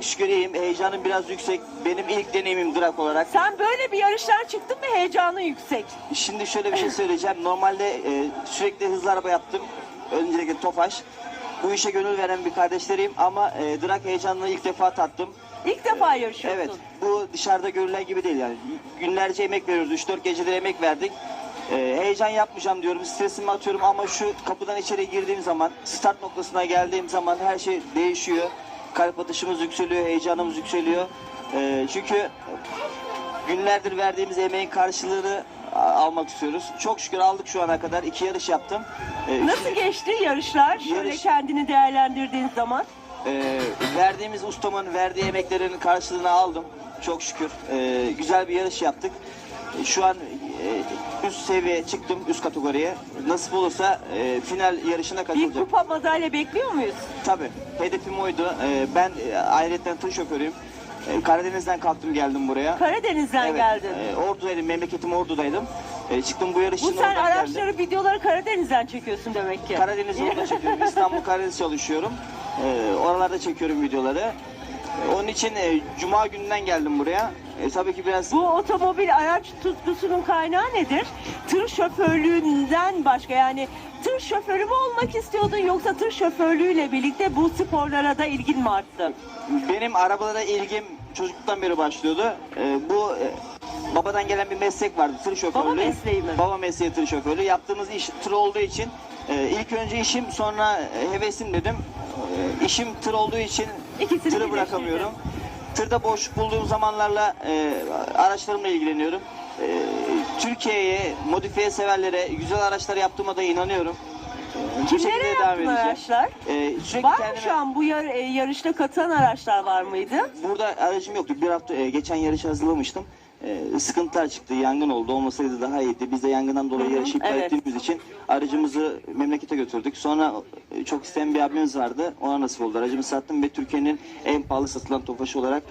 Çok şükür iyiyim. Heyecanım biraz yüksek. Benim ilk deneyimim drag olarak. Sen böyle bir yarışlar çıktın mı heyecanı yüksek. Şimdi şöyle bir şey söyleyeceğim. Normalde e, sürekli hızlı araba yaptım. Öncelikle Tofaş. Bu işe gönül veren bir kardeşleriyim ama e, drag heyecanını ilk defa tattım. İlk defa yarışıyorsun. Evet, bu dışarıda görülen gibi değil yani. Günlerce emek veriyoruz, 3-4 geceler emek verdik. Ee, heyecan yapmayacağım diyorum, stresimi atıyorum ama şu kapıdan içeri girdiğim zaman, start noktasına geldiğim zaman her şey değişiyor. Kalp atışımız yükseliyor, heyecanımız yükseliyor. Ee, çünkü günlerdir verdiğimiz emeğin karşılığını almak istiyoruz. Çok şükür aldık şu ana kadar. iki yarış yaptım. Ee, Nasıl geçti yarışlar? Şöyle Yarış- kendini değerlendirdiğin zaman. Ee, verdiğimiz ustamın verdiği emeklerin karşılığını aldım. Çok şükür. Ee, güzel bir yarış yaptık. Şu an e, üst seviyeye çıktım, üst kategoriye. Nasip olursa e, final yarışına Bir katılacağım. kupa madalya bekliyor muyuz? Tabii. Hedefim oydu. Ee, ben e, ayrıca tır şoförüyüm. Ee, Karadeniz'den kalktım geldim buraya. Karadeniz'den Evet, geldin. e, Ordu'daydım, memleketim Ordu'daydım. E, çıktım bu yarış Bu için sen oradan geldim. araçları, videoları Karadeniz'den çekiyorsun demek ki. Karadeniz yolunda çekiyorum. İstanbul Karadeniz çalışıyorum. Ee, oralarda çekiyorum videoları. Onun için e, Cuma gününden geldim buraya. E, tabii ki biraz Bu otomobil araç tutkusunun kaynağı nedir? Tır şoförlüğünden başka yani tır şoförü mü olmak istiyordun yoksa tır şoförlüğüyle birlikte bu sporlara da ilgin mi arttı? benim arabalara ilgim çocukluktan beri başlıyordu. Ee, bu e, babadan gelen bir meslek vardı tır şoförlüğü. Baba mesleği mi? Baba mesleği tır şoförlüğü. Yaptığımız iş tır olduğu için e, ilk önce işim sonra e, hevesim dedim. E, işim tır olduğu için İkisini tırı bırakamıyorum. Tırda boş bulduğum zamanlarla e, araçlarımla ilgileniyorum. E, Türkiye'ye, modifiye severlere, güzel araçlar yaptığıma da inanıyorum. Kimlere yaptın araçlar? E, sürekli Var mı kendime- şu an bu yar- e, yarışta katılan araçlar var mıydı? Burada aracım yoktu. Bir hafta e, geçen yarışı hazırlamıştım. E, sıkıntılar çıktı. Yangın oldu. Olmasaydı daha iyiydi. Biz de yangından dolayı yarışı iptal evet. ettiğimiz için aracımızı memlekete götürdük. Sonra e, çok isteyen bir abimiz vardı. Ona nasip oldu. Aracımı sattım ve Türkiye'nin en pahalı satılan tofaşı olarak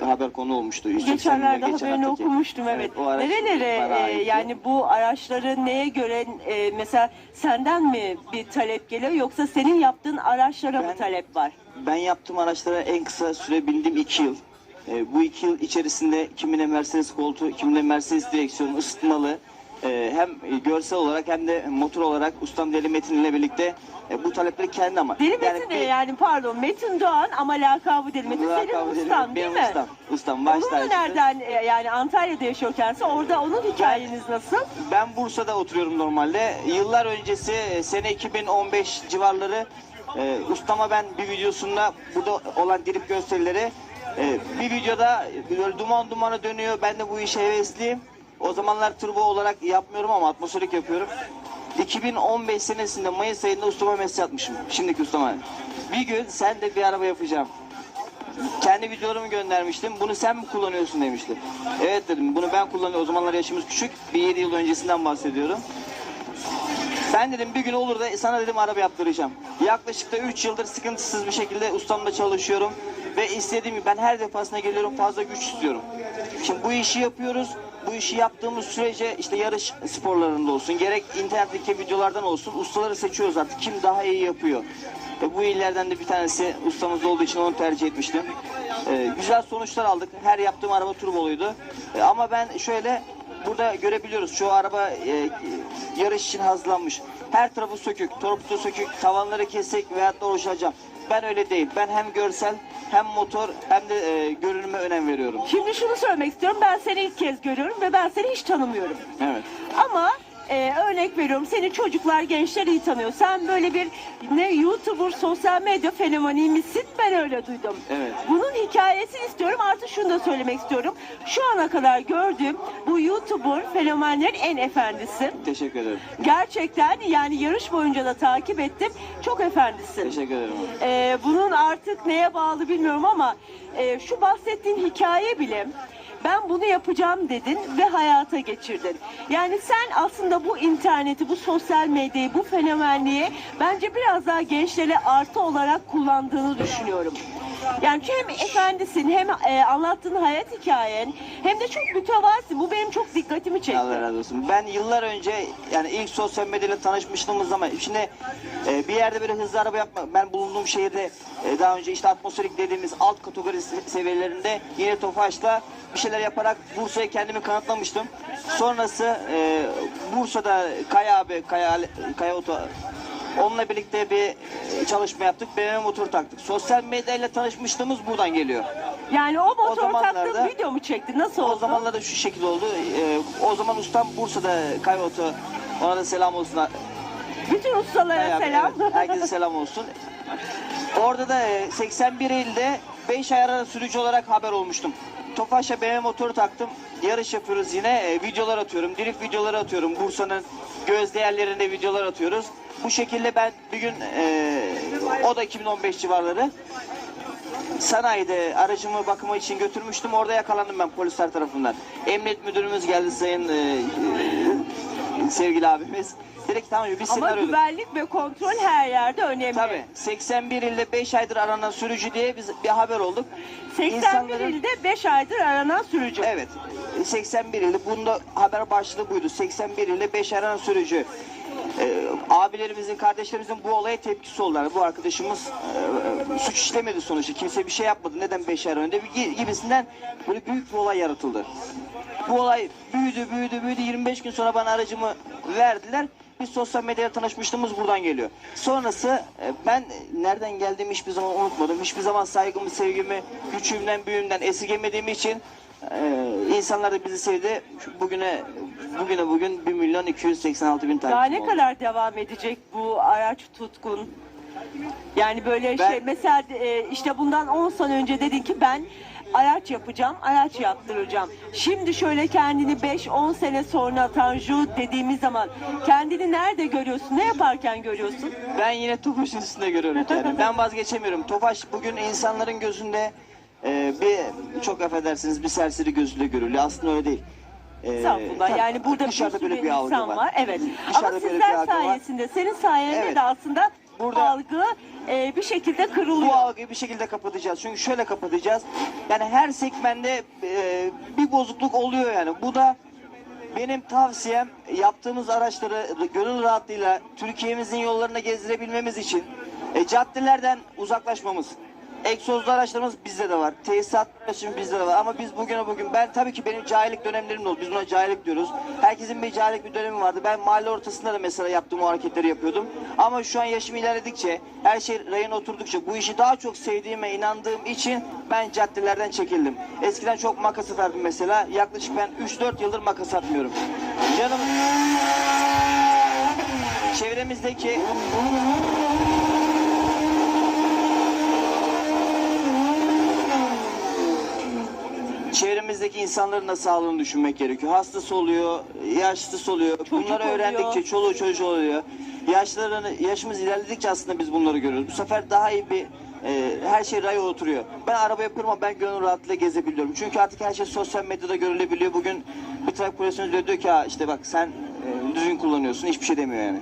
e, haber konu olmuştu. 180 Geçenlerde geçen haberini haftaki. okumuştum evet. o araç Nerelere e, yani bu araçları neye göre e, mesela senden mi bir talep geliyor yoksa senin yaptığın araçlara mı Ben- talep var? Ben yaptığım araçlara en kısa süre bindim 2 yıl. E, bu iki yıl içerisinde kimine Mercedes koltuğu, kimine Mercedes direksiyonu ısıtmalı. E, hem görsel olarak hem de motor olarak ustam Deli Metin ile birlikte e, bu talepleri kendi ama. Deli Metin ne bir- yani pardon Metin Doğan ama lakabı Deli Metin lakabı senin ustan değil mi? Ustam, ustam baş tacısı. nereden e, yani Antalya'da yaşıyor kendisi orada onun hikayeniz nasıl? Ben Bursa'da oturuyorum normalde. Yıllar öncesi e, sene 2015 civarları e, ustama ben bir videosunda burada olan drip gösterileri e, bir videoda böyle duman dumana dönüyor. Ben de bu işe hevesliyim. O zamanlar turbo olarak yapmıyorum ama atmosferik yapıyorum. 2015 senesinde Mayıs ayında ustama mesaj atmışım. Şimdiki ustama. Bir gün sen de bir araba yapacağım. Kendi videolarımı göndermiştim. Bunu sen mi kullanıyorsun demişti. Evet dedim. Bunu ben kullanıyorum. O zamanlar yaşımız küçük. Bir 7 yıl öncesinden bahsediyorum. Ben dedim bir gün olur da sana dedim araba yaptıracağım. Yaklaşık da 3 yıldır sıkıntısız bir şekilde ustamla çalışıyorum. Ve istediğim gibi ben her defasında geliyorum fazla güç istiyorum. Şimdi bu işi yapıyoruz. Bu işi yaptığımız sürece işte yarış sporlarında olsun gerek internetteki videolardan olsun ustaları seçiyoruz artık. Kim daha iyi yapıyor. E, bu illerden de bir tanesi ustamız olduğu için onu tercih etmiştim. E, güzel sonuçlar aldık. Her yaptığım araba turboluydu. E, ama ben şöyle burada görebiliyoruz. Şu araba e, yarış için hazırlanmış. Her tarafı sökük, torpido sökük, tavanları kesik veyahut da orijinal Ben öyle değil. Ben hem görsel hem motor hem de e, görünüme önem veriyorum. Şimdi şunu söylemek istiyorum ben seni ilk kez görüyorum ve ben seni hiç tanımıyorum. Evet. Ama e, örnek veriyorum seni çocuklar gençler iyi tanıyor. Sen böyle bir ne YouTuber sosyal medya fenomeni misin ben öyle duydum. Evet. Bunun hikayesini istiyorum artık şunu da söylemek istiyorum. Şu ana kadar gördüğüm bu YouTuber fenomenlerin en efendisi. Teşekkür ederim. Gerçekten yani yarış boyunca da takip ettim. Çok efendisin. Teşekkür ederim. Ee, bunun artık neye bağlı bilmiyorum ama e, şu bahsettiğin hikaye bile ben bunu yapacağım dedin ve hayata geçirdin. Yani sen aslında bu interneti, bu sosyal medyayı, bu fenomenliği bence biraz daha gençlere artı olarak kullandığını düşünüyorum. Yani hem efendisin hem e, anlattığın hayat hikayen hem de çok mütevazı. Bu benim çok dikkatimi çekti. Allah razı olsun. Ben yıllar önce yani ilk sosyal medyayla tanışmıştığımız zaman şimdi e, bir yerde böyle hızlı araba yapma ben bulunduğum şehirde e, daha önce işte atmosferik dediğimiz alt kategori se- seviyelerinde yine Tofaş'ta bir şeyler yaparak Bursa'ya kendimi kanıtlamıştım. Sonrası e, Bursa'da Kaya abi Kaya, Kaya Oto Onunla birlikte bir e, çalışma yaptık. BMW motor taktık. Sosyal medyayla tanışmışlığımız buradan geliyor. Yani o motor taktığın video mu çekti? Nasıl oldu? O zamanlarda şu şekilde oldu. Ee, o zaman ustam Bursa'da Kayboto. Ona da selam olsun. Bütün ustalara abi, selam. evet, herkese selam olsun. Orada da e, 81 ilde 5 ay arada sürücü olarak haber olmuştum. Tofaş'a BMW motoru taktım. Yarış yapıyoruz yine. E, videolar atıyorum. Drift videoları atıyorum. Bursa'nın göz değerlerinde videolar atıyoruz. Bu şekilde ben bir gün e, o da 2015 civarları sanayide aracımı bakıma için götürmüştüm. Orada yakalandım ben polisler tarafından. Emniyet müdürümüz geldi sayın e, e, sevgili abimiz. Ki tamam seni Ama güvenlik ve kontrol her yerde önemli. Tabii 81 ilde 5 aydır aranan sürücü diye biz bir haber olduk. 81 İnsanların- ilde 5 aydır aranan sürücü. Evet 81 ilde bunda haber başlığı buydu. 81 ilde 5 aranan sürücü. Ee, abilerimizin, kardeşlerimizin bu olaya tepkisi oldular. Bu arkadaşımız e, suç işlemedi sonuçta. Kimse bir şey yapmadı. Neden 5 ay önce gibisinden böyle büyük bir olay yaratıldı. Bu olay büyüdü, büyüdü, büyüdü. 25 gün sonra bana aracımı verdiler. Biz sosyal medyada tanışmışlığımız buradan geliyor. Sonrası e, ben nereden geldiğimi hiçbir zaman unutmadım. Hiçbir zaman saygımı, sevgimi, küçüğümden, büyüğümden esirgemediğim için e, insanlar da bizi sevdi. Bugüne bugüne bugün 1 milyon 286 bin Daha takipçim ne oldu. kadar devam edecek bu araç tutkun? Yani böyle Ben- şey mesela e, işte bundan 10 sene önce dedin ki ben araç yapacağım, araç yaptıracağım. Şimdi şöyle kendini 5-10 sene sonra Tanju dediğimiz zaman kendini nerede görüyorsun? Ne yaparken görüyorsun? Ben yine Tofaş'ın üstünde görüyorum kendimi. Ben vazgeçemiyorum. Tofaş bugün insanların gözünde e, bir çok affedersiniz bir serseri gözüyle görülüyor. Aslında öyle değil. E, Estağfurullah. tabii, Yani burada bir sürü bir insan var. Evet. Dışarıda Ama sizler algı var. sayesinde, senin sayende Evet. de aslında Burada- algı e, bir şekilde kırılıyor. Bu algıyı bir şekilde kapatacağız. Çünkü şöyle kapatacağız. Yani her segmentte e, bir bozukluk oluyor yani. Bu da benim tavsiyem yaptığımız araçları gönül rahatlığıyla Türkiye'mizin yollarına gezdirebilmemiz için e, caddelerden uzaklaşmamız. Egzozlu araçlarımız bizde de var. Tesisat araçlarımız bizde de var. Ama biz bugüne bugün ben tabii ki benim cahillik dönemlerim de oldu. Biz buna cahillik diyoruz. Herkesin bir cahillik bir dönemi vardı. Ben mahalle ortasında da mesela yaptığım o hareketleri yapıyordum. Ama şu an yaşım ilerledikçe, her şey rayına oturdukça bu işi daha çok sevdiğime inandığım için ben caddelerden çekildim. Eskiden çok makas atardım mesela. Yaklaşık ben 3-4 yıldır makas atmıyorum. Canım çevremizdeki çevremizdeki insanların da sağlığını düşünmek gerekiyor. Hastası oluyor, yaşlısı oluyor. Çocuk bunları oluyor. öğrendikçe çoluğu çocuğu oluyor. Yaşlarını, yaşımız ilerledikçe aslında biz bunları görüyoruz. Bu sefer daha iyi bir e, her şey raya oturuyor. Ben araba yapıyorum ama ben gönül rahatlığıyla gezebiliyorum. Çünkü artık her şey sosyal medyada görülebiliyor. Bugün bir trafik polisiniz diyor, diyor ki ha işte bak sen e, düzgün kullanıyorsun hiçbir şey demiyor yani.